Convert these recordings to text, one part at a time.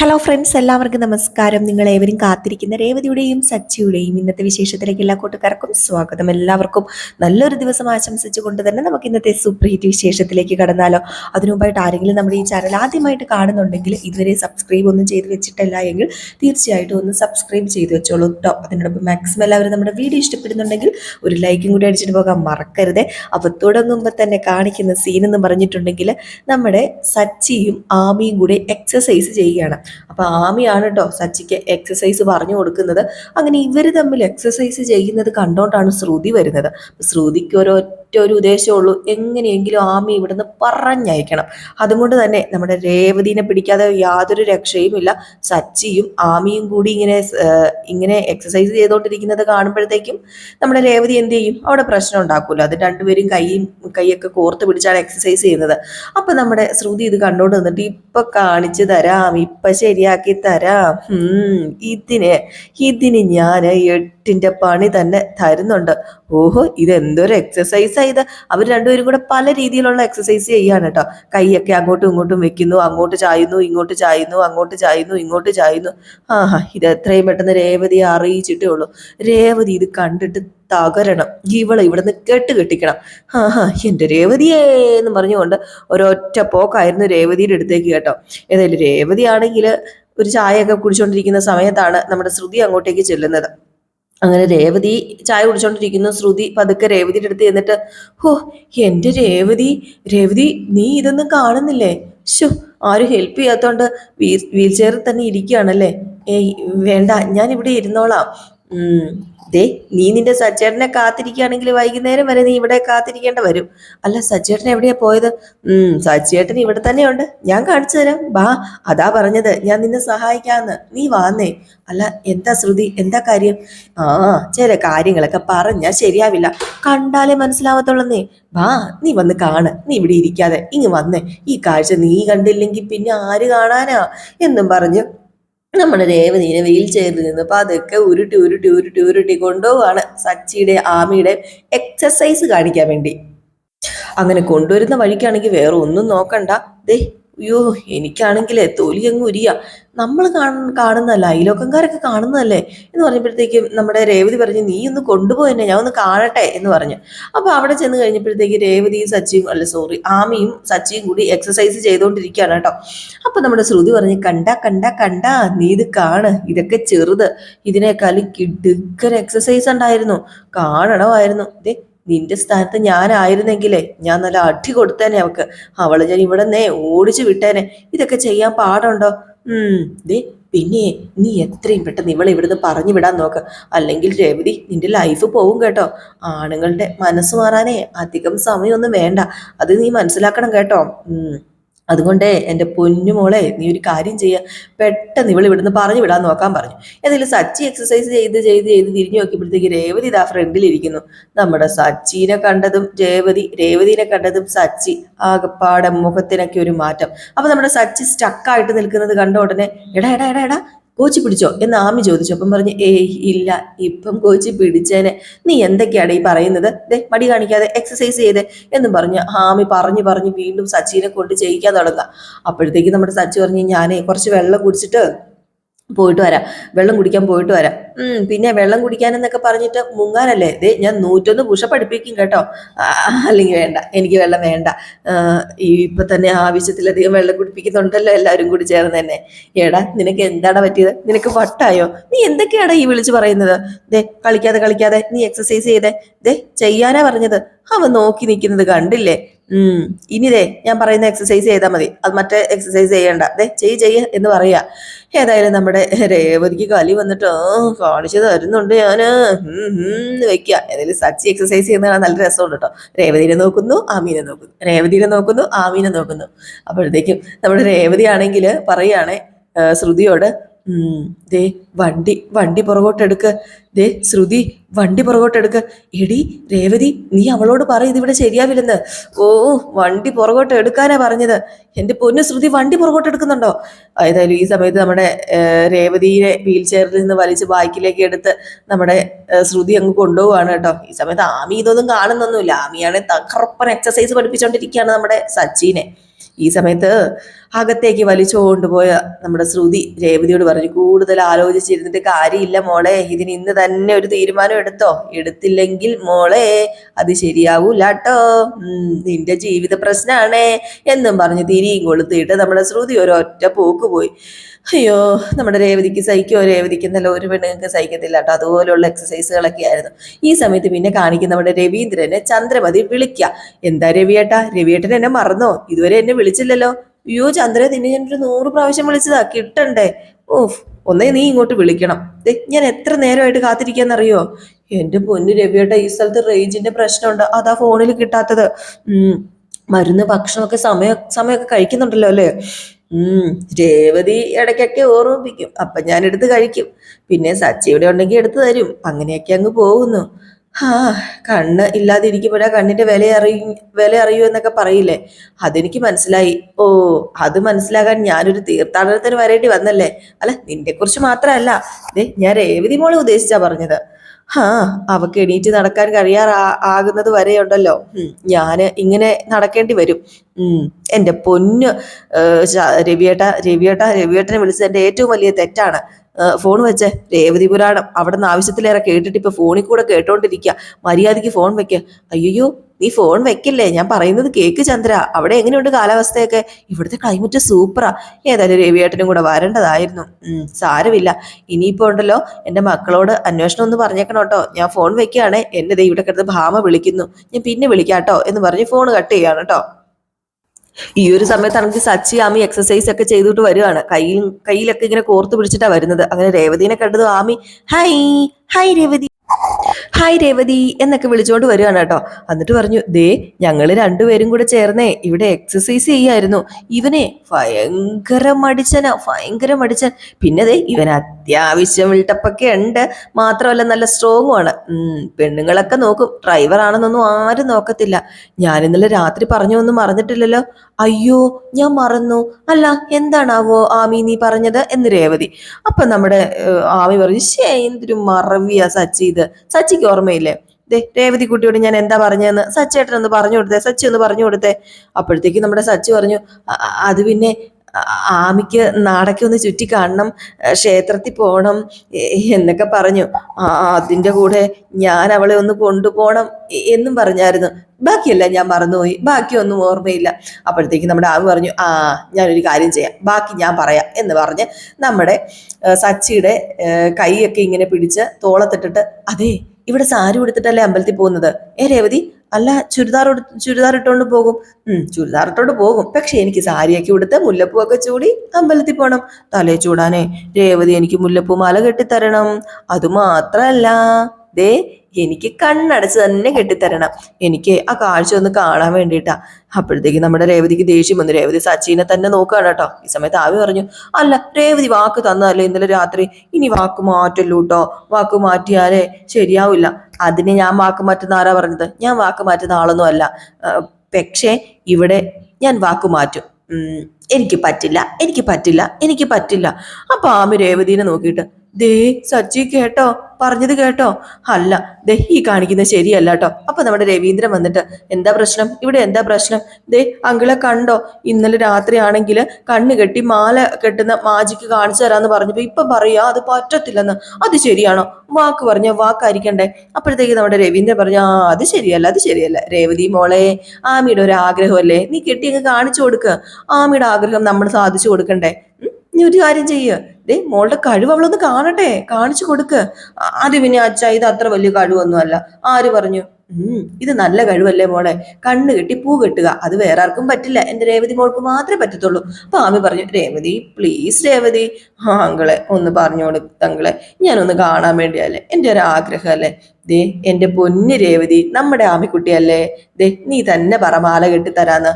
Hello friends എല്ലാവർക്കും നമസ്കാരം. നിങ്ങൾ ഏവരും കാത്തിരിക്കുന്ന രേവതിയുടെയും സച്ചിയുടെയും ഇന്നത്തെ വിശേഷത്തിലേക്ക് എല്ലാ കൂട്ടുകാർക്കും സ്വാഗതം. എല്ലാവർക്കും നല്ലൊരു ദിവസം ആശംസിച്ചുകൊണ്ട് തന്നെ നമുക്ക് ഇന്നത്തെ സൂപ്പർ ഹിറ്റ് വിശേഷത്തിലേക്ക് കടന്നാലോ. അതിനുമുമ്പായിട്ട് ആരെങ്കിലും നമ്മുടെ ഈ ചാനൽ ആദ്യമായിട്ട് കാണുന്നുണ്ടെങ്കിൽ ഇതുവരെ സബ്സ്ക്രൈബ് ഒന്നും ചെയ്ത് വെച്ചിട്ടില്ല എങ്കിൽ തീർച്ചയായിട്ടും ഒന്ന് സബ്സ്ക്രൈബ് ചെയ്ത് വെച്ചോളൂ കേട്ടോ അതിനോടൊപ്പം മാക്സിമം എല്ലാവരും നമ്മുടെ വീഡിയോ ഇഷ്ടപ്പെടുന്നുണ്ടെങ്കിൽ ഒരു ലൈക്കും കൂടി അടിച്ചിട്ട് പോകാൻ മറക്കരുത്. അപ്പോൾ തുടങ്ങുമ്പോൾ തന്നെ കാണിക്കുന്ന സീൻ എന്ന് പറഞ്ഞിട്ടുണ്ടെങ്കിൽ നമ്മുടെ സച്ചിയും ആമിയും കൂടി എക്സസൈസ് ചെയ്യുകയാണ്. അപ്പോൾ ആമിയാണ് കേട്ടോ സച്ചിക്ക് എക്സസൈസ് പറഞ്ഞു കൊടുക്കുന്നത്. അങ്ങനെ ഇവർ തമ്മിൽ എക്സസൈസ് ചെയ്യുന്നത് കണ്ടോണ്ടാണ് ശ്രുതി വരുന്നത്. ശ്രുതിക്ക് ഒരൊറ്റ ഒരു ഉദ്ദേശമുള്ളൂ എങ്ങനെയെങ്കിലും ആമി ഇവിടുന്ന് പറഞ്ഞയക്കണം. അതുകൊണ്ട് തന്നെ നമ്മുടെ രേവതിനെ പിടിക്കാതെ യാതൊരു രക്ഷയുമില്ല. സച്ചിയും ആമിയും കൂടി ഇങ്ങനെ ഇങ്ങനെ എക്സസൈസ് ചെയ്തുകൊണ്ടിരിക്കുന്നത് കാണുമ്പോഴത്തേക്കും നമ്മുടെ രേവതി എന്ത് ചെയ്യും? അവിടെ പ്രശ്നം ഉണ്ടാക്കുമല്ലോ അത് രണ്ടുപേരും കൈയും കൈയൊക്കെ കോർത്ത് പിടിച്ചാണ് എക്സസൈസ് ചെയ്യുന്നത്. അപ്പൊ നമ്മുടെ ശ്രുതി ഇത് കണ്ടോണ്ട് നിന്നിട്ട് ഇപ്പൊ കാണിച്ചു തരാം. ഇപ്പൊ ശരിയാക്കി തരാം. ഇതിന് ഇതിന് ഞാൻ എട്ടിന്റെ പണി തന്നെ തരുന്നുണ്ട്. ഓഹോ ഇത് എന്തൊരു എക്സസൈസ് ഇത്. അവർ രണ്ടുപേരും കൂടെ പല രീതിയിലുള്ള എക്സസൈസ് ചെയ്യാണ് കേട്ടോ. കൈയൊക്കെ അങ്ങോട്ടും ഇങ്ങോട്ടും വെക്കുന്നു അങ്ങോട്ട് ചായുന്നു ഇങ്ങോട്ട് ചായുന്നു അങ്ങോട്ട് ചായുന്നു ഇങ്ങോട്ട് ചായുന്നു. ആഹാ ഇത് എത്രയും പെട്ടെന്ന് രേവതിയെ അറിയിച്ചിട്ടേ ഉള്ളൂ. രേവതി ഇത് കണ്ടിട്ട് തകരണം. ഇവളെ ഇവിടുന്ന് കെട്ട് കെട്ടിക്കണം. ആ ഹാ എന്റെ രേവതിയേ എന്ന് പറഞ്ഞുകൊണ്ട് ഒരൊറ്റ പോക്കായിരുന്നു രേവതിയുടെ അടുത്തേക്ക് കേട്ടോ. ഏതായാലും രേവതി ആണെങ്കിൽ ഒരു ചായയൊക്കെ കുടിച്ചുകൊണ്ടിരിക്കുന്ന സമയത്താണ് നമ്മുടെ ശ്രുതി അങ്ങോട്ടേക്ക് ചെല്ലുന്നത്. അങ്ങനെ രേവതി ചായ കുടിച്ചോണ്ടിരിക്കുന്ന. ശ്രുതി പതുക്കെ രേവതിയുടെ അടുത്ത് ചെന്നിട്ട് ഹോ എന്റെ രേവതി രേവതി നീ ഇതൊന്നും കാണുന്നില്ലേ? ശോ ആരും ഹെൽപ്പ് ചെയ്യാത്തോണ്ട് വീൽ വീൽ ചെയറിൽ തന്നെ ഇരിക്കുകയാണല്ലേ? ഏയ് വേണ്ട ഞാൻ ഇവിടെ ഇരുന്നോളാം. ദേ നീ നിന്റെ സച്ചേട്ടനെ കാത്തിരിക്കുകയാണെങ്കിൽ വൈകുന്നേരം വരെ നീ ഇവിടെ കാത്തിരിക്കേണ്ട വരും. അല്ല സച്ചേട്ടൻ എവിടെയാ പോയത്? ഉം സച്ചേട്ടൻ ഇവിടെ തന്നെയുണ്ട്. ഞാൻ കാണിച്ചു തരാം. ബാ അതാ പറഞ്ഞത്. ഞാൻ നിന്നെ സഹായിക്കാന്ന്. നീ വാന്നേ. അല്ല എന്താ ശ്രുതി? എന്താ കാര്യം? ആ ചില കാര്യങ്ങളൊക്കെ പറഞ്ഞാ ശരിയാവില്ല. കണ്ടാലേ മനസ്സിലാവത്തുള്ളന്നേ. വാ നീ വന്ന് കാണ്. നീ ഇവിടെ ഇരിക്കാതെ. ഇങ്ങ് വന്നേ. ഈ കാഴ്ച നീ കണ്ടില്ലെങ്കിൽ പിന്നെ ആര് കാണാനാ? എന്നും പറഞ്ഞു നമ്മുടെ രേവതിനെ വീൽ ചെയറിൽ നിന്ന് പതുക്കെ ഉരുട്ടി ഉരുട്ടി ഉരുട്ടി ഉരുട്ടി കൊണ്ടുപോവാണ് സച്ചിയുടെ ആമിയുടെ എക്സസൈസ് കാണിക്കാൻ വേണ്ടി. അങ്ങനെ കൊണ്ടുവരുന്ന വഴിക്കാണെങ്കിൽ വേറെ ഒന്നും നോക്കണ്ട. ദേ അയ്യോ എനിക്കാണെങ്കിൽ തൊലി അങ്ങ് ഉരിയ നമ്മൾ കാണുന്നതല്ല അയലോക്കംകാരൊക്കെ കാണുന്നതല്ലേ? എന്ന് പറഞ്ഞപ്പോഴത്തേക്കും നമ്മുടെ രേവതി പറഞ്ഞു നീ ഒന്ന് കൊണ്ടുപോയെന്നെ ഞാൻ ഒന്ന് കാണട്ടെ എന്ന് പറഞ്ഞു. അപ്പൊ അവിടെ ചെന്ന് കഴിഞ്ഞപ്പോഴത്തേക്ക് രേവതിയും സച്ചിയും അല്ല സോറി ആമിയും സച്ചിയും കൂടി എക്സസൈസ് ചെയ്തുകൊണ്ടിരിക്കുകയാണ് കേട്ടോ. അപ്പൊ നമ്മുടെ ശ്രുതി പറഞ്ഞ് കണ്ട കണ്ട കണ്ട നീ ഇത് കാണ്. ഇതൊക്കെ ചെറുത്. ഇതിനേക്കാളും കിടുക്കൻ എക്സസൈസ് ഉണ്ടായിരുന്നു. കാണണമായിരുന്നു. ദേ നിന്റെ സ്ഥാനത്ത് ഞാനായിരുന്നെങ്കിലേ ഞാൻ നല്ല അടി കൊടുത്തേനെ അവക്ക്. അവളെ ഞാൻ ഇവിടെ നേ ഓടിച്ചു വിട്ടേനെ. ഇതൊക്കെ ചെയ്യാൻ പാടുണ്ടോ? ഉം ദേ പിന്നെ നീ എത്രയും പെട്ടെന്ന് ഇവളെ ഇവിടുന്ന് പറഞ്ഞു വിടാൻ നോക്ക്. അല്ലെങ്കിൽ രേവതി നിന്റെ ലൈഫ് പോവും കേട്ടോ. ആണുങ്ങളുടെ മനസ്സ് മാറാനേ അധികം സമയമൊന്നും വേണ്ട. അത് നീ മനസ്സിലാക്കണം കേട്ടോ. അതുകൊണ്ട് എന്റെ പൊന്നുമോളെ നീ ഒരു കാര്യം ചെയ്യുക പെട്ടെന്ന് ഇവൾ ഇവിടുന്ന് പറഞ്ഞു വിടാൻ നോക്കാൻ പറഞ്ഞു. ഏതായാലും സച്ചി എക്സസൈസ് ചെയ്ത് ചെയ്ത് ചെയ്ത് തിരിഞ്ഞു നോക്കിയപ്പോഴത്തേക്ക് രേവതി ഇതാ ഫ്രണ്ടിലിരിക്കുന്നു നമ്മുടെ സച്ചിനെ കണ്ടതും രേവതി രേവതിനെ കണ്ടതും സച്ചി ആകപ്പാടെ മുഖത്തിനൊക്കെ ഒരു മാറ്റം. അപ്പൊ നമ്മുടെ സച്ചി സ്റ്റക്കായിട്ട് നിൽക്കുന്നത് കണ്ട ഉടനെ എടാ എടാ എടാ എടാ കോച്ചി പിടിച്ചോ? എന്ന് ആമി ചോദിച്ചു. അപ്പം പറഞ്ഞു ഏയ് ഇല്ല ഇപ്പം കോച്ചി പിടിച്ചേനെ. നീ എന്തൊക്കെയാണ് ഈ പറയുന്നത്? ദേ മടി കാണിക്കാതെ എക്സസൈസ് ചെയ്തേ. എന്നും പറഞ്ഞ് ആമി പറഞ്ഞു പറഞ്ഞ് വീണ്ടും സച്ചിനെ കൊണ്ട് ചെയ്യിക്കാൻ തുടങ്ങുക. അപ്പോഴത്തേക്ക് നമ്മുടെ സച്ചി പറഞ്ഞു ഞാനേ കുറച്ച് വെള്ളം കുടിച്ചിട്ട് പോയിട്ട് വരാം. വെള്ളം കുടിക്കാൻ പോയിട്ട് വരാം. പിന്നെ വെള്ളം കുടിക്കാനെന്നൊക്കെ പറഞ്ഞിട്ട് മുങ്ങാനല്ലേ? ദേ ഞാൻ നൂറ്റൊന്ന് പുഷ പഠിപ്പിക്കും കേട്ടോ. അല്ലെങ്കിൽ വേണ്ട എനിക്ക് വെള്ളം വേണ്ട. ഇപ്പൊ തന്നെ ആവശ്യത്തിലധികം വെള്ളം കുടിപ്പിക്കുന്നുണ്ടല്ലോ എല്ലാവരും കൂടി ചേർന്ന് തന്നെ. ഏടാ നിനക്ക് എന്താടാ പറ്റിയത്? നിനക്ക് വട്ടായോ? നീ എന്തൊക്കെയാടാ ഈ വിളിച്ചു പറയുന്നത്? ദേ കളിക്കാതെ കളിക്കാതെ നീ എക്സസൈസ് ചെയ്തേ. ദേ ചെയ്യാനാ പറഞ്ഞത്. അവൻ നോക്കി നിൽക്കുന്നത് കണ്ടില്ലേ? ഉം ഇനിതേ ഞാൻ പറയുന്ന എക്സസൈസ് ചെയ്താൽ മതി. അത് മറ്റേ എക്സസൈസ് ചെയ്യണ്ട. ദേ ചെയ്യ് ചെയ്യ എന്ന് പറയാ. ഏതായാലും നമ്മുടെ രേവതിക്ക് കലി വന്നിട്ട് കാണിച്ചു തരുന്നുണ്ട് ഞാൻ. വെക്കുക ഏതായാലും സച്ചി എക്സസൈസ് ചെയ്യുന്ന നല്ല രസമുണ്ട് കേട്ടോ രേവതിനെ നോക്കുന്നു ആമീനെ നോക്കുന്നു. രേവതിനെ നോക്കുന്നു ആമീനെ നോക്കുന്നു. അപ്പോഴത്തേക്കും നമ്മുടെ രേവതി ആണെങ്കിൽ പറയുകയാണെ ശ്രുതിയോട് ദേ വണ്ടി വണ്ടി പുറകോട്ടെടുക്ക്. ദേ ശ്രുതി വണ്ടി പുറകോട്ടെടുക്ക്. എടി രേവതി നീ അവളോട് പറ ഇതിവിടെ ശരിയാവില്ലെന്ന്. ഓ വണ്ടി പുറകോട്ട് എടുക്കാനാ പറഞ്ഞത്. എന്റെ പൊന്നു ശ്രുതി വണ്ടി പുറകോട്ട് എടുക്കുന്നുണ്ടോ ഏതായാലും ഈ സമയത്ത് നമ്മുടെ രേവതിയെ വീൽ ചെയറിൽ നിന്ന് വലിച്ച് ബാക്കിലേക്ക് എടുത്ത് നമ്മുടെ ശ്രുതി അങ്ങ് കൊണ്ടുപോവാണ് കേട്ടോ. ഈ സമയത്ത് ആമി ഇതൊന്നും കാണുന്നൊന്നുമില്ല. ആമിയാണെ തകർപ്പൻ എക്സസൈസ് പഠിപ്പിച്ചുകൊണ്ടിരിക്കുകയാണ് നമ്മുടെ സച്ചിനെ. ഈ സമയത്ത് അകത്തേക്ക് വലിച്ചുകൊണ്ടുപോയ നമ്മുടെ ശ്രുതി രേവതിയോട് പറഞ്ഞു കൂടുതൽ ആലോചിച്ചിരുന്നിട്ട് കാര്യമില്ല മോളെ ഇതിന് ഇന്ന് തന്നെ ഒരു തീരുമാനം എടുത്തോ? എടുത്തില്ലെങ്കിൽ മോളെ അത് ശരിയാവൂല കേട്ടോ നിന്റെ ജീവിത പ്രശ്നമാണേ എന്നും പറഞ്ഞ് തിരിയും കൊളുത്തിയിട്ട് നമ്മുടെ ശ്രുതി ഒരൊറ്റ പോക്ക് പോയി. അയ്യോ നമ്മുടെ രേവതിക്ക് സഹിക്കോ രേവതിക്ക് എന്നല്ല ഒരു പെണ്ണുങ്ങൾക്ക് സഹിക്കത്തില്ല കേട്ടോ. അതുപോലെയുള്ള എക്സസൈസുകളൊക്കെ ആയിരുന്നു. ഈ സമയത്ത് പിന്നെ കാണിക്കുന്ന നമ്മുടെ രവീന്ദ്രനെ ചന്ദ്രമതി വിളിക്കുക എന്താ രവിയേട്ടാ രവിയേട്ടൻ എന്നെ മറന്നോ? ഇതുവരെ എന്നെ വിളിച്ചില്ലല്ലോ. അയ്യോ ചന്ദ്ര നിന്നെ ഞാനൊരു നൂറ് പ്രാവശ്യം വിളിച്ചതാ. കിട്ടണ്ടേ? ഓഫ് ഒന്നേ നീ ഇങ്ങോട്ട് വിളിക്കണം. ഞാൻ എത്ര നേരമായിട്ട് കാത്തിരിക്കാന്നറിയോ? എന്റെ പൊന്നു രവിയേട്ട ഈ സ്ഥലത്ത് റേഞ്ചിന്റെ പ്രശ്നമുണ്ട്. അതാ ഫോണിൽ കിട്ടാത്തത്. മരുന്ന് ഭക്ഷണമൊക്കെ സമയം സമയമൊക്കെ കഴിക്കുന്നുണ്ടല്ലോ അല്ലേ? ഉം രേവതി ഇടയ്ക്കൊക്കെ ഓർമ്മിപ്പിക്കും. അപ്പൊ ഞാൻ എടുത്ത് കഴിക്കും. പിന്നെ സച്ചി ഇവിടെ ഉണ്ടെങ്കിൽ എടുത്തു തരും. അങ്ങനെയൊക്കെ അങ്ങ് പോകുന്നു. ആ കണ്ണ് ഇല്ലാതിരിക്കുമ്പോഴാ കണ്ണിന്റെ വില അറിയ വില അറിയൂ എന്നൊക്കെ പറയില്ലേ? അതെനിക്ക് മനസ്സിലായി. ഓ അത് മനസ്സിലാകാൻ ഞാനൊരു തീർത്ഥാടനത്തിന് വരേണ്ടി വന്നല്ലേ? അല്ല നിന്നെ കുറിച്ച് മാത്രമല്ല ഞാൻ രേവതി മോളെ ഉദ്ദേശിച്ചാ പറഞ്ഞത്. ആ അവക്ക് എണീറ്റ് നടക്കാൻ കഴിയാറാ ആകുന്നത് വരെ ഉണ്ടല്ലോ ഞാൻ ഇങ്ങനെ നടക്കേണ്ടി വരും. എന്റെ പൊന്ന് രവിയേട്ട രവിയേട്ട രവിയേട്ടനെ വിളിച്ചത് എന്റെ ഏറ്റവും വലിയ തെറ്റാണ്. ഫോൺ വെച്ചേ. രേവതി പുരാണം. അവിടെ നിന്ന് ആവശ്യത്തിലേറെ കേട്ടിട്ട് ഇപ്പൊ ഫോണിൽ കൂടെ കേട്ടോണ്ടിരിക്കുക മര്യാദയ്ക്ക് ഫോൺ വെക്ക. അയ്യോ നീ ഫോൺ വെക്കില്ലേ? ഞാൻ പറയുന്നത് കേക്ക് ചന്ദ്ര. അവിടെ എങ്ങനെയുണ്ട് കാലാവസ്ഥയൊക്കെ? ഇവിടുത്തെ ക്ലൈമറ്റ് സൂപ്പറാ ഏതായാലും രവിയേട്ടനും കൂടെ വരേണ്ടതായിരുന്നു. സാരമില്ല. ഇനിയിപ്പോ ഉണ്ടല്ലോ എന്റെ മക്കളോട് അന്വേഷണം ഒന്ന് പറഞ്ഞേക്കണം കേട്ടോ ഞാൻ ഫോൺ വെക്കുകയാണെ എന്നെ ദേ ഇവിടെ കിടന്ന് ഭാമ വിളിക്കുന്നു. ഞാൻ പിന്നെ വിളിക്കാം കേട്ടോ എന്ന് പറഞ്ഞ് ഫോൺ കട്ട് ചെയ്യാണ് കേട്ടോ ഈ ഒരു സമയത്താണെങ്കിൽ സച്ചി ആമി എക്സസൈസ് ഒക്കെ ചെയ്തിട്ട് വരുവാണ്. കയ്യിൽ കയ്യിലൊക്കെ ഇങ്ങനെ കോർത്ത് പിടിച്ചിട്ടാണ് വരുന്നത്. അങ്ങനെ രേവതിനെ കണ്ടത് Ami hi hi Revathi. Hi Revathi എന്നൊക്കെ വിളിച്ചോണ്ട് വരുവാണ് കേട്ടോ. എന്നിട്ട് പറഞ്ഞു ദേ ഞങ്ങൾ രണ്ടുപേരും കൂടെ ചേർന്നേ. ഇവിടെ എക്സസൈസ് ചെയ്യായിരുന്നു. ഇവനെ ഭയങ്കര മടിച്ചനാ ഭയങ്കര മടിച്ചൻ. പിന്നെ ദേ ഇവൻ അത്യാവശ്യം വിൽട്ടപ്പൊക്കെ ഉണ്ട്. മാത്രമല്ല നല്ല സ്ട്രോങ്ങും ആണ്. പെണ്ണുങ്ങളൊക്കെ നോക്കും. ഡ്രൈവർ ആണെന്നൊന്നും ആരും നോക്കത്തില്ല. ഞാൻ ഇന്നലെ രാത്രി പറഞ്ഞു ഒന്നും മറന്നിട്ടില്ലല്ലോ. അയ്യോ ഞാൻ മറന്നു. അല്ല എന്താണാവോ ആമി നീ പറഞ്ഞത് എന്ന് രേവതി. അപ്പൊ നമ്മുടെ ആമി പറഞ്ഞു ശേ എന്തൊരു മറവിയാ സച്ചി ഇത്. സച്ചിക്ക് ഓർമ്മയില്ലേ? ദേ രേവതി കുട്ടിയോട് ഞാൻ എന്താ പറഞ്ഞതെന്ന് സച്ചേട്ടൻ ഒന്ന് പറഞ്ഞു കൊടുത്തേ സച്ചി ഒന്ന് പറഞ്ഞു കൊടുത്തേ. അപ്പോഴത്തേക്ക് നമ്മുടെ സച്ചി പറഞ്ഞു "അ- അ- അത് പിന്നെ ആമിക്ക് നാടൊക്കെ ഒന്ന് ചുറ്റി കാണണം ക്ഷേത്രത്തിൽ പോകണം എന്നൊക്കെ പറഞ്ഞു. ആ അതിന്റെ കൂടെ ഞാൻ അവളെ ഒന്ന് കൊണ്ടുപോകണം എന്നും പറഞ്ഞായിരുന്നു. ബാക്കിയല്ല ഞാൻ മറന്നുപോയി. ബാക്കിയൊന്നും ഓർമ്മയില്ല. അപ്പോഴത്തേക്ക് നമ്മുടെ ആമി പറഞ്ഞു ആ ഞാനൊരു കാര്യം ചെയ്യാം. ബാക്കി ഞാൻ പറയാം എന്ന് പറഞ്ഞ് നമ്മുടെ സച്ചിയുടെ കൈയൊക്കെ ഇങ്ങനെ പിടിച്ച് തോളത്തിട്ടിട്ട് അതെ ഇവിടെ സാരി ഉടുത്തിട്ടല്ലേ അമ്പലത്തിൽ പോകുന്നത്? ഏ രേവതി അല്ല ചുരിദാർ ചുരിദാർ ഇട്ടുകൊണ്ട് പോകും. ചുരിദാർ ഇട്ടുകൊണ്ട് പോകും. പക്ഷെ എനിക്ക് സാരിയൊക്കെ ഉടുത്ത് മുല്ലപ്പൂവൊക്കെ ചൂടി അമ്പലത്തിൽ പോകണം തലേ ചൂടാനേ രേവതി എനിക്ക് മുല്ലപ്പൂ മാല കെട്ടിത്തരണം. അത് മാത്രല്ല. ദേ എനിക്ക് കണ്ണടച്ച് തന്നെ കെട്ടിത്തരണം. എനിക്ക് ആ കാഴ്ച ഒന്ന് കാണാൻ വേണ്ടിയിട്ടാ. അപ്പോഴത്തേക്ക് നമ്മുടെ രേവതിക്ക് ദേഷ്യം വന്നു. രേവതി സച്ചിനെ തന്നെ നോക്കുകയാണ് കേട്ടോ. ഈ സമയത്ത് ആവി പറഞ്ഞു അല്ല രേവതി വാക്ക് തന്നതല്ലേ ഇന്നലെ രാത്രി? ഇനി വാക്ക് മാറ്റല്ലോ കേട്ടോ വാക്ക് മാറ്റിയാലേ ശരിയാവില്ല. അതിന് ഞാൻ വാക്ക് മാറ്റുന്ന ആരാ പറഞ്ഞത്? ഞാൻ വാക്ക് മാറ്റുന്ന ആളൊന്നും അല്ല. പക്ഷേ ഇവിടെ ഞാൻ വാക്ക് മാറ്റും. എനിക്ക് പറ്റില്ല. എനിക്ക് പറ്റില്ല. എനിക്ക് പറ്റില്ല. അപ്പൊ ആമി രേവതിനെ നോക്കിയിട്ട് ദേ സച്ചി കേട്ടോ? പറഞ്ഞത് കേട്ടോ? അല്ല ദേ ഈ കാണിക്കുന്നത് ശരിയല്ല കേട്ടോ. അപ്പൊ നമ്മുടെ രവീന്ദ്രൻ വന്നിട്ട് എന്താ പ്രശ്നം? ഇവിടെ എന്താ പ്രശ്നം? ദേ അങ്കിളെ കണ്ടോ? ഇന്നലെ രാത്രി ആണെങ്കിൽ കണ്ണ് കെട്ടി മാല കെട്ടുന്ന മാജിക്ക് കാണിച്ചു തരാന്ന് പറഞ്ഞപ്പോ ഇപ്പൊ പറയാ അത് പറ്റത്തില്ലെന്ന്. അത് ശരിയാണോ? വാക്ക് പറഞ്ഞ വാക്കായിരിക്കണ്ടേ. അപ്പോഴത്തേക്ക് നമ്മുടെ രവീന്ദ്രൻ പറഞ്ഞു ആ അത് ശരിയല്ല അത് ശരിയല്ല. രേവതി മോളെ ആമിയുടെ ഒരു ആഗ്രഹമല്ലേ? നീ കെട്ടി അങ്ങ് കാണിച്ചു കൊടുക്ക്. ആമിയുടെ ആഗ്രഹം നമ്മൾ സാധിച്ചു കൊടുക്കണ്ടേ? നീ ഒരു കാര്യം ചെയ്യുക ദേ മോളുടെ കഴിവ് അവളൊന്ന് കാണട്ടെ. കാണിച്ചു കൊടുക്ക്. അത് പിന്നെ അച്ഛ ഇത് അത്ര വലിയ കഴിവൊന്നും അല്ല ആര് പറഞ്ഞു? ഇത് നല്ല കഴിവല്ലേ മോളെ? കണ്ണ് കെട്ടി പൂ കെട്ടുക. അത് വേറെ ആർക്കും പറ്റില്ല. എന്റെ രേവതി മോൾക്ക് മാത്രമേ പറ്റത്തുള്ളൂ. അപ്പൊ ആമി പറഞ്ഞു രേവതി പ്ലീസ് രേവതി. ആ അങ്കളെ ഒന്ന് പറഞ്ഞു കൊടുത്തങ്ങളെ ഞാനൊന്ന് കാണാൻ വേണ്ടിയല്ലേ? എന്റെ ഒരു ആഗ്രഹം അല്ലേ ദേ എന്റെ പൊന്നു രേവതി നമ്മുടെ ആമിക്കുട്ടിയല്ലേ? ദേ നീ തന്നെ പറ മാല കെട്ടി തരാന്ന്.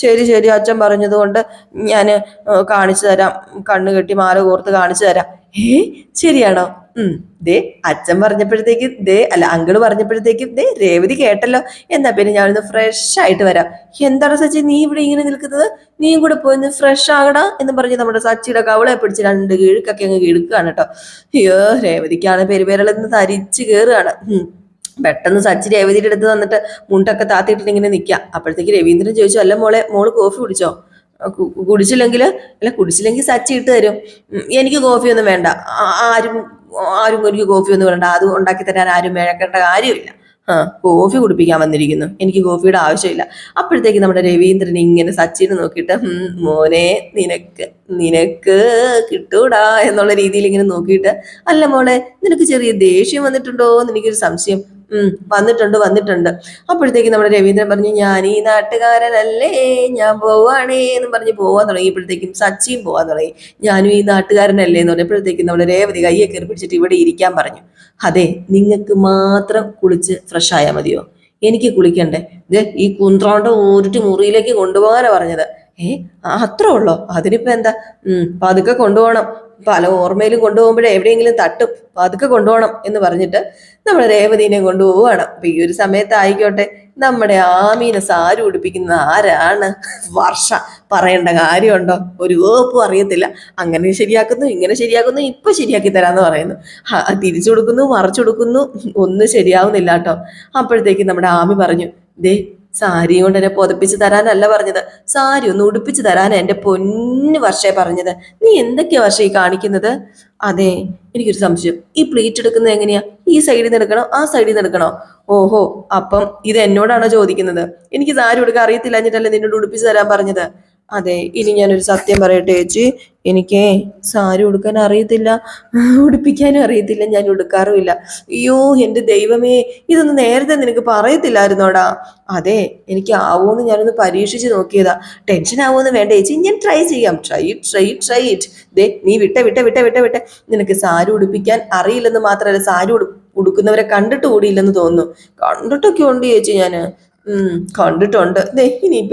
ശരി ശരി. അച്ഛൻ പറഞ്ഞതുകൊണ്ട് ഞാൻ കാണിച്ചു തരാം. കണ്ണ് കെട്ടി മാല കോർത്ത് കാണിച്ചു തരാം. ഏ ശരിയാണോ? ഉം ദേ അച്ഛൻ പറഞ്ഞപ്പോഴത്തേക്ക് ദേ അല്ല അങ്കിൾ പറഞ്ഞപ്പോഴത്തേക്കും ദേ രേവതി കേട്ടല്ലോ. എന്നാ പിന്നെ ഞാനൊന്ന് ഫ്രഷ് ആയിട്ട് വരാം. എന്താണ് സച്ചി നീ ഇവിടെ ഇങ്ങനെ നിൽക്കുന്നത്? നീയും കൂടെ പോയി ഫ്രഷ് ആകടാ എന്ന് പറഞ്ഞ് നമ്മുടെ സച്ചിയുടെ കവളെ പിടിച്ച് രണ്ട് കിഴുക്കൊക്കെ അങ്ങ് കിഴുക്കുകയാണ് കേട്ടോ. അയ്യോ രേവതിക്കാണ് പെരുപേരളെന്ന് തരിച്ച് കയറുകയാണ് പെട്ടെന്ന് സച്ചി രേവതിയുടെ അടുത്ത് വന്നിട്ട് മുണ്ടൊക്കെ താത്തിയിട്ടിട്ട് ഇങ്ങനെ നിൽക്കുക അപ്പോഴത്തേക്ക് രവീന്ദ്രൻ ചോദിച്ചു അല്ല മോളെ മോൾ കോഫി കുടിച്ചോ? കുടിച്ചില്ലെങ്കിൽ അല്ല കുടിച്ചില്ലെങ്കിൽ സച്ചി ഇട്ട് തരും. എനിക്ക് കോഫിയൊന്നും വേണ്ട. ആരും ആരും എനിക്ക് കോഫിയൊന്നും വേണ്ട. അത് ഉണ്ടാക്കി തരാൻ ആരും വേഴക്കേണ്ട കാര്യമില്ല. ആ കോഫി കുടിപ്പിക്കാൻ വന്നിരിക്കുന്നു. എനിക്ക് കോഫിയുടെ ആവശ്യമില്ല. അപ്പോഴത്തേക്ക് നമ്മുടെ രവീന്ദ്രൻ ഇങ്ങനെ സച്ചിനെ നോക്കിയിട്ട് "ഉം, മോനെ നിനക്ക് നിനക്ക് കിട്ടൂടാ എന്നുള്ള രീതിയിൽ ഇങ്ങനെ നോക്കിയിട്ട് അല്ല മോളെ നിനക്ക് ചെറിയ ദേഷ്യം വന്നിട്ടുണ്ടോ? എന്ന് എനിക്കൊരു സംശയം. വന്നിട്ടുണ്ട് വന്നിട്ടുണ്ട്. അപ്പോഴത്തേക്ക് നമ്മുടെ രവീന്ദ്രൻ പറഞ്ഞു ഞാൻ ഈ നാട്ടുകാരനല്ലേ ഞാൻ പോവാണേ എന്ന് പറഞ്ഞ് പോവാൻ തുടങ്ങിയപ്പോഴത്തേക്കും സച്ചിയും പോവാൻ തുടങ്ങി. ഞാനും ഈ നാട്ടുകാരനല്ലേ എന്ന് പറഞ്ഞപ്പോഴത്തേക്കും നമ്മുടെ രേവതി കയ്യെ കയറി പിടിച്ചിട്ട് ഇവിടെ ഇരിക്കാൻ പറഞ്ഞു. അതെ നിങ്ങൾക്ക് മാത്രം കുളിച്ച് ഫ്രഷ് ആയാൽ മതിയോ? എനിക്ക് കുളിക്കണ്ടേ? ഇത് ഈ കുന്ത്രോണ്ട ഊരിട്ട് മുറിയിലേക്ക് കൊണ്ടുപോകാനാ പറഞ്ഞത്. ഏ അത്ര ഉള്ളോ? അതിനിപ്പോ എന്താ? പതുക്കെ കൊണ്ടുപോകണം. പല ഓർമ്മയിൽ കൊണ്ടുപോകുമ്പോഴേ എവിടെയെങ്കിലും തട്ടും പതുക്കെ കൊണ്ടുപോകണം എന്ന് പറഞ്ഞിട്ട് നമ്മൾ രേവതീനെ കൊണ്ടുപോവുകയാണ്. അപ്പൊ ഈ ഒരു സമയത്ത് ആയിക്കോട്ടെ നമ്മുടെ ആമീനെ സാരി ഉടുപ്പിക്കുന്ന ആരാണ്? വർഷ പറയേണ്ട കാര്യമുണ്ടോ? ഒരു വേപ്പും അറിയത്തില്ല. അങ്ങനെ ശരിയാക്കുന്നു ഇങ്ങനെ ശരിയാക്കുന്നു ഇപ്പൊ ശരിയാക്കി തരാന്ന് പറയുന്നു. തിരിച്ചു കൊടുക്കുന്നു മറച്ചു കൊടുക്കുന്നു ഒന്നും ശരിയാവുന്നില്ല കേട്ടോ. അപ്പോഴത്തേക്ക് നമ്മുടെ ആമി പറഞ്ഞു ദേ സാരി കൊണ്ട് എന്നെ പുതപ്പിച്ച് തരാനല്ല പറഞ്ഞത്. സാരി ഒന്ന് ഉടുപ്പിച്ച് തരാനാ എന്റെ പൊന്ന് വർഷേ പറഞ്ഞത്. നീ എന്തൊക്കെയാ വർഷ ഈ കാണിക്കുന്നത്? അതെ എനിക്കൊരു സംശയം. ഈ പ്ലേറ്റ് എടുക്കുന്നത് എങ്ങനെയാ? ഈ സൈഡിൽ നിന്ന് എടുക്കണോ? ആ സൈഡിൽ നിന്ന് എടുക്കണോ? ഓഹോ അപ്പം ഇത് എന്നോടാണോ ചോദിക്കുന്നത്? എനിക്ക് സാരി ഉടുക്കാൻ അറിയത്തില്ല എന്നിട്ടല്ലേ നിന്നോട് ഉടുപ്പിച്ച് തരാൻ പറഞ്ഞത്? അതെ ഇനി ഞാനൊരു സത്യം പറയട്ടെ ചേച്ചി. എനിക്ക് സാരി ഉടുക്കാൻ അറിയത്തില്ല. ഉടുപ്പിക്കാനും അറിയത്തില്ല ഞാൻ ഉടുക്കാറുമില്ല. അയ്യോ എന്റെ ദൈവമേ ഇതൊന്നും നേരത്തെ നിനക്ക് പറയത്തില്ലായിരുന്നോടാ. അതെ എനിക്ക് ആവുമെന്ന് ഞാനൊന്ന് പരീക്ഷിച്ച് നോക്കിയതാ. ടെൻഷൻ ആവുമെന്ന് വേണ്ട ചേച്ചി ഞാൻ ട്രൈ ചെയ്യാം. ട്രൈ ട്രൈ ട്രൈ ഇറ്റ് ദേ നീ വിട്ട വിട്ട വിട്ട വിട്ട വിട്ട. നിനക്ക് സാരി ഉടുപ്പിക്കാൻ അറിയില്ലെന്ന് മാത്രമല്ല സാരി ഉടു ഉടുക്കുന്നവരെ കണ്ടിട്ട് കൂടിയില്ലെന്ന് തോന്നുന്നു. കണ്ടിട്ടൊക്കെ ഉണ്ട് ചേച്ചി ഉം കണ്ടിട്ടുണ്ട്. ദേ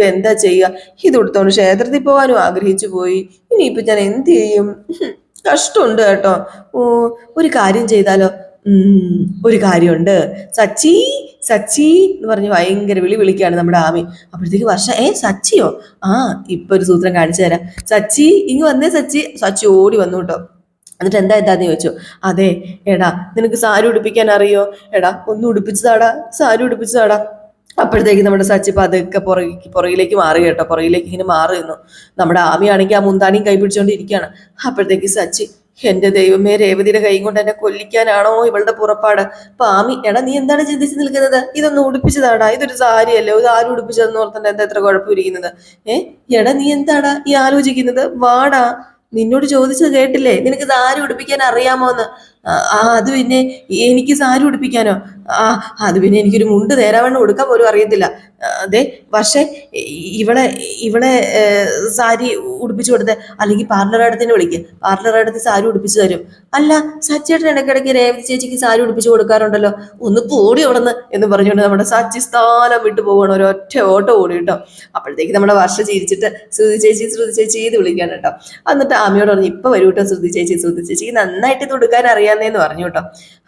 എന്താ ചെയ്യുക? ഇത് ഉടുത്തോണ്ട് ക്ഷേത്രത്തിൽ പോകാനും ആഗ്രഹിച്ചു പോയി. ഇനിയിപ്പോ ഞാൻ എന്ത് ചെയ്യും? കഷ്ടമുണ്ട് കേട്ടോ. ഓ ഒരു കാര്യം ചെയ്താലോ? ഒരു കാര്യമുണ്ട്. സച്ചി സച്ചി എന്ന് പറഞ്ഞ് ഭയങ്കര വിളി വിളിക്കുകയാണ് നമ്മുടെ ആമി. അപ്പോഴത്തേക്ക് വർഷ ഏ സച്ചിയോ? ആ ഇപ്പൊ ഒരു സൂത്രം കാണിച്ചു തരാം. സച്ചി ഇങ്ങ് വന്നേ സച്ചി. സച്ചി ഓടി വന്നു കേട്ടോ. എന്നിട്ട് എന്താ എന്താന്ന് ചോദിച്ചു. അതെ എടാ നിനക്ക് സാരി ഉടുപ്പിക്കാൻ അറിയോ? എടാ ഒന്ന് ഉടുപ്പിച്ചതാടാ സാരി ഉടുപ്പിച്ചതാടാ. അപ്പോഴത്തേക്ക് നമ്മുടെ സച്ചി പതുക്കെ പുറകെ പുറകിലേക്ക് മാറി കേട്ടോ. പുറകിലേക്ക് ഇങ്ങനെ മാറി നിന്നു നമ്മുടെ ആമിയാണെങ്കിൽ ആ മുന്താനിയും കൈ പിടിച്ചുകൊണ്ടിരിക്കുകയാണ് അപ്പോഴത്തേക്ക് സച്ചി എന്റെ ദൈവമേ രേവതിയുടെ കൈ കൊണ്ട് എന്നെ കൊല്ലിക്കാനാണോ ഇവളുടെ പുറപ്പാട്? ആമി എടാ നീ എന്താണ് ചിന്തിച്ച് നിൽക്കുന്നത്? ഇതൊന്ന് ഉടുപ്പിച്ചതാടാ. ഇതൊരു സാരിയല്ലേ? ഇത് ആരും ഉടുപ്പിച്ചതെന്ന് ഓർത്തണ്ട എന്താ എത്ര കുഴപ്പമിരിക്കുന്നത്? ഏ? എടാ നീ എന്താടാ ഈ ആലോചിക്കുന്നത്? വാടാ. നിന്നോട് ചോദിച്ചത് കേട്ടില്ലേ? നിനക്ക് ഇത് ആരും ഉടുപ്പിക്കാൻ അറിയാമോന്ന് ആ ആ, അത് പിന്നെ എനിക്ക് സാരി ഉടുപ്പിക്കാനോ? ആ അത് പിന്നെ എനിക്കൊരു മുണ്ട് നേരാവണ്ണം ഉടുക്കാൻ പോലും അറിയത്തില്ല. അതെ പക്ഷേ ഇവളെ ഇവളെ സാരി ഉടുപ്പിച്ചു കൊടുത്ത്. അല്ലെങ്കിൽ പാർലർ അടുത്തിന് വിളിക്കുക പാർലർ അടുത്ത് സാരി ഉടുപ്പിച്ചു തരും. അല്ല സച്ചേട്ടൻ ഇടയ്ക്കിടയ്ക്ക് രേവതി ചേച്ചിക്ക് സാരി ഉടുപ്പിച്ചു കൊടുക്കാറുണ്ടല്ലോ. ഒന്ന് പോടി അവിടുന്ന് എന്ന് പറഞ്ഞുകൊണ്ട് നമ്മുടെ സച്ചി സ്ഥാനം വിട്ടു ഒരു ഒറ്റ ഓട്ടം ഓടി കേട്ടോ. അപ്പോഴത്തേക്ക് നമ്മുടെ വർഷ ചിരിച്ചിട്ട് ശ്രുതി ചേച്ചി ശ്രുതി ചേച്ചി ഇത് വിളിക്കാൻ കേട്ടോ. എന്നിട്ട് ആമിയോട് പറഞ്ഞു ഇപ്പൊ വരൂ കേട്ടോ ശ്രുതി ചേച്ചി ശ്രുതി ചേച്ചിക്ക് നന്നായിട്ട് ഇത് ഉടുക്കാൻ അറിയാന്നേന്ന് പറഞ്ഞു കേട്ടോ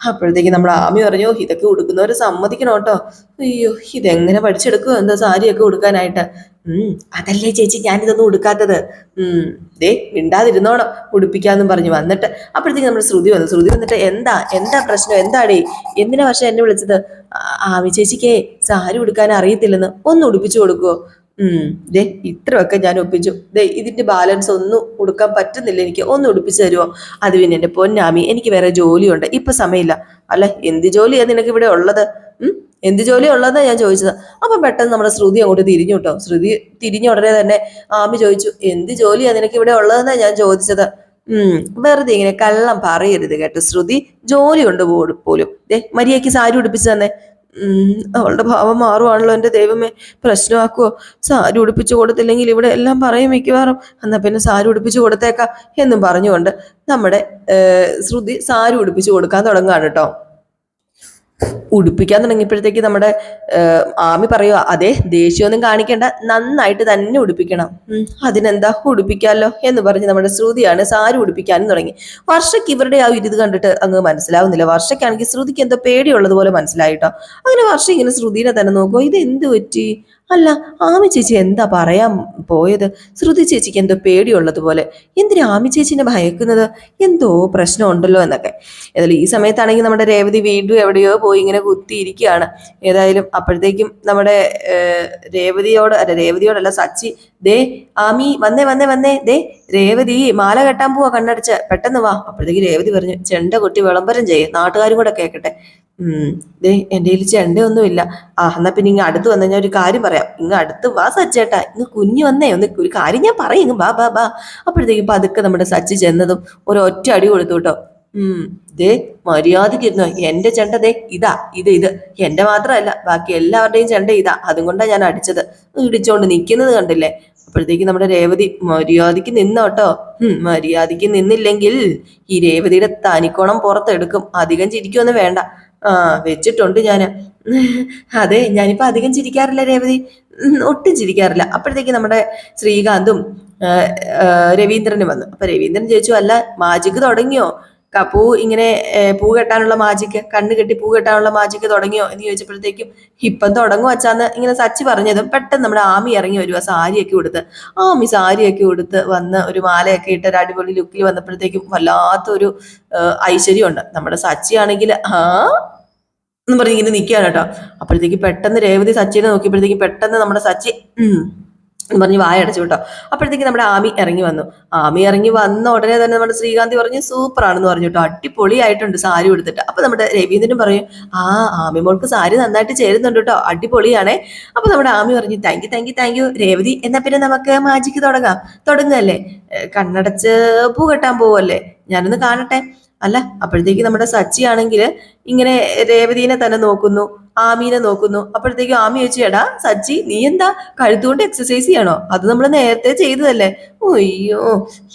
അപ്പോഴത്തേക്ക് നമ്മൾ ആമി പറഞ്ഞു ഇതൊക്കെ ഉടുക്കുന്നവർ സമ്മതിക്കണം കേട്ടോ. അയ്യോ ഇതെങ്ങനെ പഠിച്ചെടുക്കുമോ എന്താ സാരിയൊക്കെ ഉടുക്കാനായിട്ട്? ഉം അതല്ലേ ചേച്ചി ഞാനിതൊന്നും ഉടുക്കാത്തത്. ഉം ദേ മിണ്ടാതിരുന്നോണം ഉടുപ്പിക്കാന്നും പറഞ്ഞു. വന്നിട്ട് അപ്പോഴത്തേക്ക് നമ്മുടെ ശ്രുതി വന്നു. ശ്രുതി വന്നിട്ട് എന്താ എന്താ പ്രശ്നം? എന്താടേ? എന്തിനാ പക്ഷെ എന്നെ വിളിച്ചത്? ആമി ചേച്ചിക്കേ സാരി ഉടുക്കാൻ അറിയത്തില്ലെന്ന്. ഒന്ന് ഉടുപ്പിച്ചു കൊടുക്കുവോ? ദേ ഇത്രയൊക്കെ ഞാൻ ഒപ്പിച്ചു. ദേ ഇതിന്റെ ബാലൻസ് ഒന്നും കൊടുക്കാൻ പറ്റുന്നില്ല. എനിക്ക് ഒന്ന് ഉടുപ്പിച്ചു തരുമോ അത് പിന്നെ എന്റെ പൊന്നാമി എനിക്ക് വേറെ ജോലിയുണ്ട്. ഇപ്പൊ സമയമില്ല. അല്ല? എന്ത് ജോലിയാ നിനക്ക് ഇവിടെ ഉള്ളത്? എന്ത് ജോലിയാ ഉള്ളതാ ഞാൻ ചോദിച്ചത്. അപ്പൊ പെട്ടെന്ന് നമ്മുടെ ശ്രുതി അങ്ങോട്ട് തിരിഞ്ഞു കേട്ടോ. ശ്രുതി തിരിഞ്ഞ ഉടനെ തന്നെ ആമി ചോദിച്ചു എന്ത് ജോലിയാ നിനക്ക് ഇവിടെ ഉള്ളതെന്നാ ഞാൻ ചോദിച്ചത്? ഉം. വെറുതെ ഇങ്ങനെ കള്ളം പറയരുത് കേട്ടോ ശ്രുതി. ജോലി ഉണ്ട് പോലും ദേ മരിയയ്ക്ക് സാരി ഉടുപ്പിച്ചു തന്നെ. അവളുടെ ഭാവം മാറുവാണല്ലോ എന്റെ ദൈവമേ. പ്രശ്നമാക്കുവോ? സാരി ഉടുപ്പിച്ചു കൊടുത്തില്ലെങ്കിൽ ഇവിടെ എല്ലാം പറയും മിക്കവാറും. എന്നാ പിന്നെ സാരി ഉടുപ്പിച്ചു കൊടുത്തേക്കാം എന്നും പറഞ്ഞുകൊണ്ട് നമ്മുടെ ശ്രുതി സാരി ഉടുപ്പിച്ചു കൊടുക്കാൻ തുടങ്ങുകയാണ് കേട്ടോ. ഉടുപ്പിക്കാൻ തുടങ്ങിയപ്പോഴത്തേക്ക് നമ്മുടെ ആമി പറയുക അതെ ദേഷ്യമൊന്നും കാണിക്കേണ്ട നന്നായിട്ട് തന്നെ ഉടുപ്പിക്കണം. അതിനെന്താ ഉടുപ്പിക്കാമല്ലോ എന്ന് പറഞ്ഞ് നമ്മുടെ ശ്രുതിയാണ് സാരി ഉടുപ്പിക്കാനും തുടങ്ങി. വർഷയ്ക്ക് ഇവരുടെ ആ ഒരു കണ്ടിട്ട് അങ്ങ് മനസ്സിലാവുന്നില്ല. വർഷയ്ക്കാണെങ്കിൽ ശ്രുതിക്ക് എന്തോ പേടിയുള്ളത് പോലെ മനസ്സിലായിട്ടോ? അങ്ങനെ വർഷ ഇങ്ങനെ ശ്രുതിനെ തന്നെ നോക്കുമോ ഇത് എന്ത് പറ്റി? അല്ല ആമി ചേച്ചി എന്താ പറയാൻ പോയത്? ശ്രുതി ചേച്ചിക്ക് എന്തോ പേടിയുള്ളതുപോലെ. എന്തിനാ ആമി ചേച്ചിനെ ഭയക്കുന്നത്? എന്തോ പ്രശ്നമുണ്ടല്ലോ എന്നൊക്കെ. ഏതായാലും ഈ സമയത്താണെങ്കിൽ നമ്മുടെ രേവതി വീണ്ടും എവിടെയോ പോയി ഇങ്ങനെ കുത്തിയിരിക്കുകയാണ്. ഏതായാലും അപ്പോഴത്തേക്കും നമ്മുടെ രേവതിയോട് അല്ല രേവതിയോടല്ല സച്ചി ദേ ആമി വന്നേ വന്നേ വന്നേ ദേ രേവതി മാല കെട്ടാൻ പോവാ കണ്ണടച്ച്. പെട്ടെന്ന് വാ. അപ്പോഴത്തേക്ക് രേവതി പറഞ്ഞു ചെണ്ട കൊട്ടി വിളംബരം ചെയ്യേ. നാട്ടുകാരും കൂടെ കേൾക്കട്ടെ ദേ എന്റെ കയ്യിൽ ചെണ്ടയൊന്നുമില്ല. ആ എന്നാ പിന്നെ ഇങ്ങ് അടുത്ത് വന്ന ഞാൻ ഒരു കാര്യം പറയാം. ഇങ്ങ് അടുത്ത് വാ സച്ചേട്ടാ. ഇങ്ങ് കുഞ്ഞു വന്നേ ഒന്ന് ഒരു കാര്യം ഞാൻ പറയും. ഇങ്ങ് ബാ ബാ ബാ അപ്പോഴത്തേക്കും പതുക്കെ നമ്മുടെ സച്ചി ചെന്നതും ഒരു ഒറ്റ അടി കൊടുത്തു കേട്ടോ. ദേ മര്യാദയ്ക്ക് ഇരുന്നോ എന്റെ ചെണ്ട ദേ ഇതാ ഇത് ഇത്. എന്റെ മാത്രമല്ല ബാക്കി എല്ലാവരുടെയും ചെണ്ട ഇതാ. അതും ഞാൻ അടിച്ചത്. ഇടിച്ചോണ്ട് നിൽക്കുന്നത് കണ്ടില്ലേ? അപ്പോഴത്തേക്ക് നമ്മുടെ രേവതി മര്യാദയ്ക്ക് നിന്നോട്ടോ മര്യാദയ്ക്ക് നിന്നില്ലെങ്കിൽ ഈ രേവതിയുടെ തനിക്കോണം പുറത്തെടുക്കും. അധികം ചിരിക്കൊന്നും വേണ്ട. ആ വെച്ചിട്ടുണ്ട് ഞാൻ അതെ ഞാനിപ്പോ അധികം ചിരിക്കാറില്ല രേവതി. ഒട്ടും ചിരിക്കാറില്ല. അപ്പോഴത്തേക്ക് നമ്മുടെ ശ്രീകാന്തും രവീന്ദ്രനും വന്നു. അപ്പൊ രവീന്ദ്രൻ ചോദിച്ചു അല്ല മാജിക്ക് തുടങ്ങിയോ? പൂ ഇങ്ങനെ പൂ കെട്ടാനുള്ള മാജിക്ക് കണ്ണ് കെട്ടി പൂ കെട്ടാനുള്ള മാജിക്ക് തുടങ്ങിയോ എന്ന് ചോദിച്ചപ്പോഴത്തേക്കും ഇപ്പം തുടങ്ങും അച്ചാന്ന് ഇങ്ങനെ സച്ചി പറഞ്ഞതും പെട്ടെന്ന് നമ്മുടെ ആമി ഇറങ്ങി വരുവാ സാരിയൊക്കെ കൊടുത്ത് ആമി സാരിയൊക്കെ കൊടുത്ത് വന്ന് ഒരു മാലയൊക്കെ ഇട്ട് ഒരു അടിപൊളി ലുക്കിൽ വന്നപ്പോഴത്തേക്കും വല്ലാത്തൊരു ഐശ്വര്യമുണ്ട്. നമ്മുടെ സച്ചി ആണെങ്കിൽ ആ? എന്ന് പറഞ്ഞ് ഇങ്ങനെ നിൽക്കുകയാണ് കേട്ടോ. അപ്പോഴത്തേക്ക് പെട്ടെന്ന് രേവതി സച്ചിനെ നോക്കിയപ്പോഴത്തേക്ക് പെട്ടെന്ന് നമ്മുടെ സച്ചി എന്ന് പറഞ്ഞ് വായ അടച്ചു കേട്ടോ അപ്പോഴത്തേക്ക് നമ്മുടെ ആമി ഇറങ്ങി വന്നു. ആമി ഇറങ്ങി വന്ന ഉടനെ തന്നെ നമ്മുടെ ശ്രീകാന്തി പറഞ്ഞു സൂപ്പർ ആണെന്ന് പറഞ്ഞു കേട്ടോ അടിപൊളിയായിട്ടുണ്ട് സാരി കൊടുത്തിട്ട് അപ്പൊ നമ്മുടെ രവീന്ദ്രനും പറയും ആ ആമി മോൾക്ക് സാരി നന്നായിട്ട് ചേരുന്നുണ്ട് കേട്ടോ അടിപൊളിയാണേ. അപ്പൊ നമ്മുടെ ആമി പറഞ്ഞു thank you thank you thank you Revathi എന്നാ പിന്നെ നമുക്ക് മാജിക്ക് തുടങ്ങാം. തുടങ്ങല്ലേ? കണ്ണടച്ച് പൂ കെട്ടാൻ പോവല്ലേ? ഞാനൊന്ന് കാണട്ടെ. അല്ല അപ്പോഴത്തേക്ക് നമ്മുടെ സച്ചി ആണെങ്കിൽ ഇങ്ങനെ രേവതിനെ തന്നെ നോക്കുന്നു. ആമീനെ നോക്കുന്നു. അപ്പോഴത്തേക്കും ആമി ചോദിച്ചു എടാ സച്ചി നീ എന്താ കഴുത്തുകൊണ്ട് എക്സസൈസ് ചെയ്യണോ? അത് നമ്മൾ നേരത്തെ ചെയ്തതല്ലേ? അയ്യോ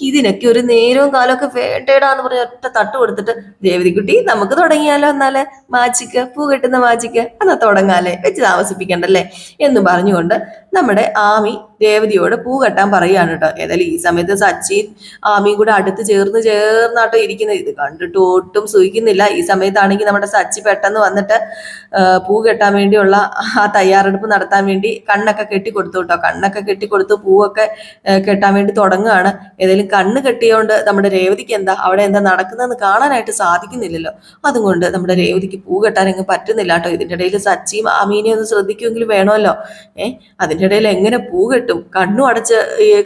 ഇതിനൊക്കെ ഒരു നേരവും കാലമൊക്കെ വേണ്ടേടാന്ന് പറഞ്ഞ ഒറ്റ തട്ട് കൊടുത്തിട്ട് ദേവതിക്കുട്ടി നമുക്ക് തുടങ്ങിയാലോ എന്നാലേ? മാജിക്ക് പൂ കെട്ടുന്ന മാജിക്ക് എന്നാ തുടങ്ങാലേ വെച്ച് താമസിപ്പിക്കണ്ടല്ലേ? എന്ന് പറഞ്ഞുകൊണ്ട് നമ്മുടെ ആമി രേവതിയോട് പൂ കെട്ടാൻ പറയുകയാണ് കേട്ടോ. ഏതായാലും ഈ സമയത്ത് സച്ചിൻ ആമിയും കൂടെ അടുത്ത് ചേർന്ന് ചേർന്നാട്ടോ ഇരിക്കുന്നത്. ഇത് കണ്ടിട്ട് ഒട്ടും സുഖിക്കുന്നില്ല. ഈ സമയത്താണെങ്കിൽ നമ്മുടെ സച്ചി പെട്ടെന്ന് വന്നിട്ട് പൂ കെട്ടാൻ വേണ്ടിയുള്ള ആ തയ്യാറെടുപ്പ് നടത്താൻ വേണ്ടി കണ്ണൊക്കെ കെട്ടി കൊടുത്തു കേട്ടോ. കണ്ണൊക്കെ കെട്ടി കൊടുത്തു പൂവൊക്കെ കെട്ടാൻ വേണ്ടി തുടങ്ങുകയാണ്. ഏതായാലും കണ്ണ് കെട്ടിയോണ്ട് നമ്മുടെ രേവതിക്ക് എന്താ അവിടെ എന്താ നടക്കുന്നതെന്ന് കാണാനായിട്ട് സാധിക്കുന്നില്ലല്ലോ. അതുകൊണ്ട് നമ്മുടെ രേവതിക്ക് പൂ കെട്ടാൻ അങ്ങ് പറ്റുന്നില്ല കേട്ടോ. ഇതിന്റെ ഇടയിൽ സച്ചിയും ആമീനെയും ഒന്ന് ശ്രദ്ധിക്കുമെങ്കിലും വേണമല്ലോ. ഏഹ് അതിന്റെ ഇടയിൽ എങ്ങനെ പൂ കെട്ടും? കണ്ണും അടച്ച്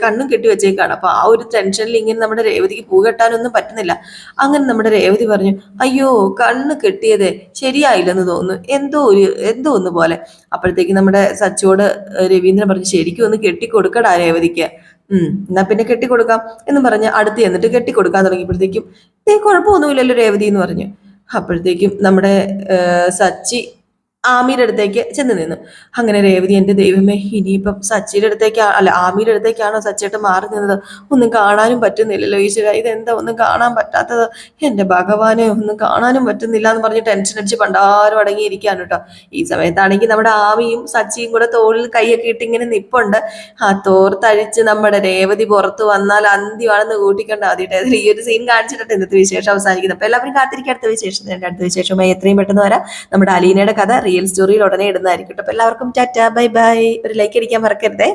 കണ്ണും കെട്ടി വെച്ചേക്കാണ്. അപ്പൊ ആ ഒരു ടെൻഷനിൽ ഇങ്ങനെ നമ്മുടെ രേവതിക്ക് പൂ കെട്ടാനൊന്നും പറ്റുന്നില്ല. അങ്ങനെ നമ്മുടെ രേവതി പറഞ്ഞു അയ്യോ കണ്ണ് കെട്ടിയത് ശരിയായില്ലെന്ന് തോന്നുന്നു. എന്തോ ഒരു എന്തോ ഒന്ന് പോലെ. അപ്പോഴത്തേക്ക് നമ്മുടെ സച്ചോട് രവീന്ദ്രൻ പറഞ്ഞു ശരിക്കും ഒന്ന് കെട്ടിക്കൊടുക്കടാ രേവതിക്ക്. ഉം എന്നാ പിന്നെ കെട്ടിക്കൊടുക്കാം എന്ന് പറഞ്ഞ് അടുത്ത് ചെന്നിട്ട് കെട്ടിക്കൊടുക്കാൻ തുടങ്ങിയപ്പോഴത്തേക്കും ഏ കുഴപ്പമൊന്നുമില്ലല്ലോ രേവതി എന്ന് പറഞ്ഞു. അപ്പോഴത്തേക്കും നമ്മുടെ സച്ചി ആമിയുടെ അടുത്തേക്ക് ചെന്ന് നിന്നു. അങ്ങനെ രേവതി എന്റെ ദൈവമേ ഇനിയിപ്പം സച്ചിയുടെ അടുത്തേക്ക് അല്ല ആമിയുടെ അടുത്തേക്കാണോ സച്ചിട്ട് മാറി നിന്നത്? ഒന്നും കാണാനും പറ്റുന്നില്ലല്ലോ ഈശ്വര ഇതെന്താ? ഒന്നും കാണാൻ പറ്റാത്തത്. എന്റെ ഭഗവാനെ ഒന്നും കാണാനും പറ്റുന്നില്ല എന്ന് പറഞ്ഞ് ടെൻഷൻ അടിച്ച് പണ്ടാരും അടങ്ങിയിരിക്കാണ് കേട്ടോ. ഈ സമയത്താണെങ്കിൽ നമ്മുടെ ആമിയും സച്ചിയും കൂടെ തോളിൽ കൈയൊക്കെ ഇട്ട് ഇങ്ങനെ നിപ്പുണ്ട്. ആ തോർത്തഴിച്ച് നമ്മുടെ രേവതി പുറത്ത് വന്നാൽ അന്ത്യമാണെന്ന് കൂട്ടിക്കണ്ട ആദ്യമായിട്ട്. ഈ ഒരു സീൻ കാണിച്ചിട്ടുണ്ട് ഇന്നത്തെ വിശേഷം അവസാനിക്കുന്നത്. അപ്പൊ എല്ലാവരും കാത്തിരിക്കുക അടുത്ത വിശേഷം അടുത്ത വിശേഷമായി എത്രയും പെട്ടെന്ന് വരാം. നമ്മുടെ അലീനയുടെ കഥ റിയൽ സ്റ്റോറിയിൽ ഉടനെ ഇടുന്നതായിരിക്കും. അപ്പോൾ അപ്പൊ എല്ലാവർക്കും ടാറ്റ ബൈ ബൈ. ഒരു ലൈക്ക് അടിക്കാൻ മറക്കരുതേ.